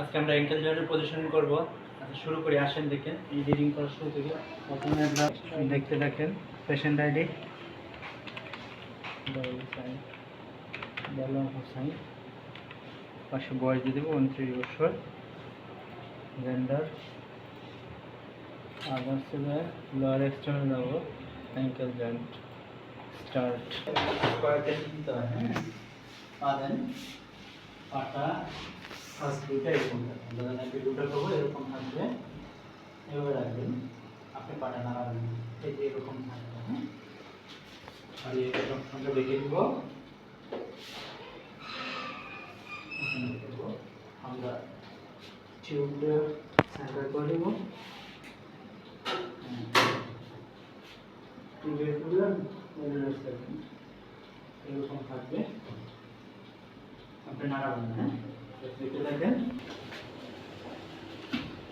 আজকে আমরা অ্যাঙ্কেল জয়েন্টের পজিশন করব। আচ্ছা শুরু করি, আসেন দেখেন এই রিডিং করার শুরু থেকে প্রথমে আমরা দেখতে দেখেন পেশেন্ট আইডি বেলম হোসাইন পাশে বয়স দিয়ে দেবো, উনত্রিশ বছর। জেন্ডার আর হচ্ছে লোয়ার এক্সটার্নাল যাব অ্যাঙ্কেল জয়েন্ট স্টার্ট কয়েকটা দিতে হয় হ্যাঁ। পাটা দুইটা এরকম থাকবে। ধরেন আপনি দুটো করব, এরকম থাকবে। এভাবে রাখবেন। আপনি পাটা নাড়াবেন। এই যে এরকম থাকবে হ্যাঁ? আর এরকম আমরা রেখে দিব। আমরা টিউবটা সেন্টার করে দেব টিউবের প্রবলেম এরকম থাকবে। আপনি নাড়াবেন হ্যাঁ? দেখতে থাকেন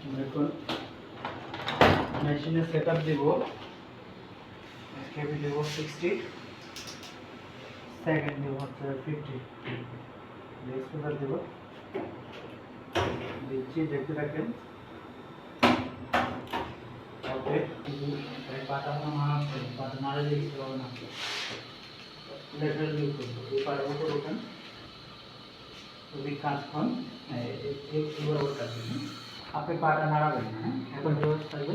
আমরা এখন মেশিনে সেট আপ দেবো কেবি দেবো সিক্সটি সেকেন্ড দেবো হচ্ছে ফিফটি এক্সপোজার দেবো দিচ্ছি দেখতে থাকেন ওকে পাটা মারা পাটা নাড়ে দিতে হবে না লেটার ইউজ করব এই পাটা উপর ওখানে যদি কাজক্ষণ এবার ওর কাছে আপনি পাটা নাড়াবেন না হ্যাঁ? এখন জোর থাকবে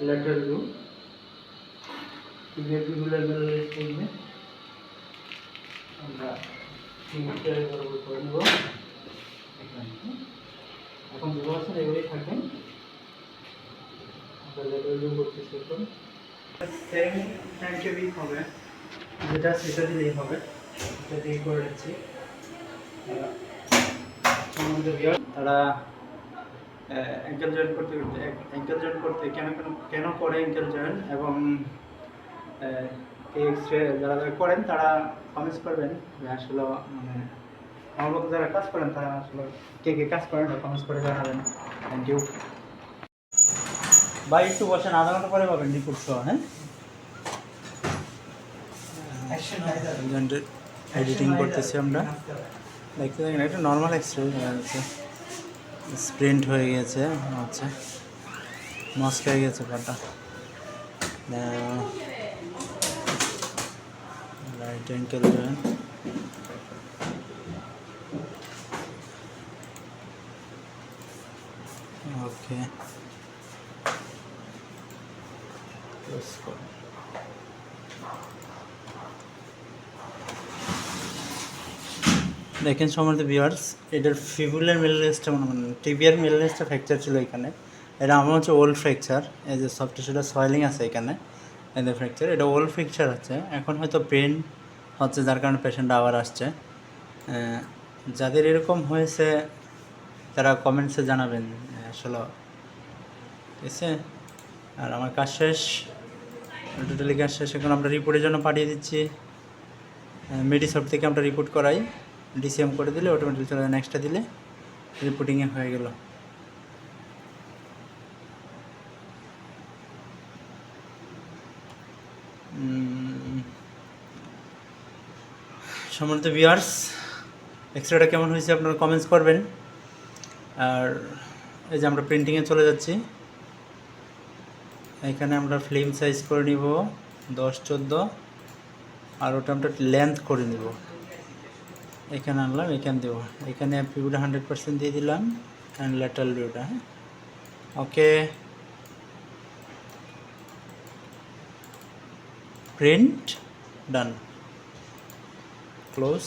লেটার ভিউ টিভিগুলো করবে আমরা করে নেব। হ্যাঁ? এখন দু বছর এগুলোই থাকেন আমরা লেটার ভিউ করতেছি এখন। সেম টাইম হবে। যেটা সেটা দিলেই হবে। সেটা দিয়ে করে দিচ্ছি তারা অ্যাঙ্কেল জয়েন করতে অ্যাঙ্কেল জয়েন করতে কেন কেন কেন করে অ্যাঙ্কেল জয়েন এবং এক্স রে যারা যারা করেন তারা কমেন্টস করবেন যে আসলে মানে আমার মতো যারা কাজ করেন তারা আসলে কে কে কাজ করেন কমেন্টস করে জানাবেন। থ্যাংক ইউ ভাই একটু বসেন আধা ঘণ্টা পরে পাবেন রিপোর্ট সহ হ্যাঁ? এডিটিং করতেছি আমরা। দেখতে দেখেন, এটা নর্মাল এক্সরে স্প্রিন্ট হয়ে গেছে আচ্ছা। মস্ক হয়ে গেছে পাটা right ankle joint okay Let's go. দেখেন সম্মানিত ভিউয়ার্স এটার ফিবুলার মিডল রেস্টটা মানে টিবিয়ার মিডল ফ্র্যাকচার ছিল এখানে। এটা আমার হচ্ছে ওল্ড ফ্র্যাকচার এই যে সফট টিস্যুটা সয়েলিং আছে এখানে এদের ফ্র্যাকচার এটা ওল্ড ফ্র্যাকচার আছে। এখন হয়তো পেন হচ্ছে যার কারণে পেশেন্ট আবার আসছে। যাদের এরকম হয়েছে, তারা কমেন্টসে জানাবেন, আসলে। ঠিক আছে? আর আমার কাজ শেষ টোটালি কাজ শেষ। এখন আমরা রিপোর্টের জন্য পাঠিয়ে দিচ্ছি। মেডিসপ থেকে আমরা রিপোর্ট করাই। ডিসিএম করে দিলে অটোমেটিক চলে নেক্সটটা দিলে রিপোর্টিংয়ে হয়ে গেল। সম্মানিত ভিউয়ার্স এক্সরেটা কেমন হয়েছে আপনারা কমেন্টস করবেন। আর এই যে আমরা প্রিন্টিংয়ে চলে যাচ্ছি। এখানে আমরা ফিল্ম সাইজ করে নিব, দশ, চোদ্দ। আর ওটা আমরা লেন্থ করে নিব। এখানে আনলাম, এখানে দেবো এখানে ভিউটা হান্ড্রেড পার্সেন্ট দিয়ে দিলাম অ্যান্ড ল্যাটারাল ভিউটা হ্যাঁ? ওকে প্রিন্ট ডান ক্লোজ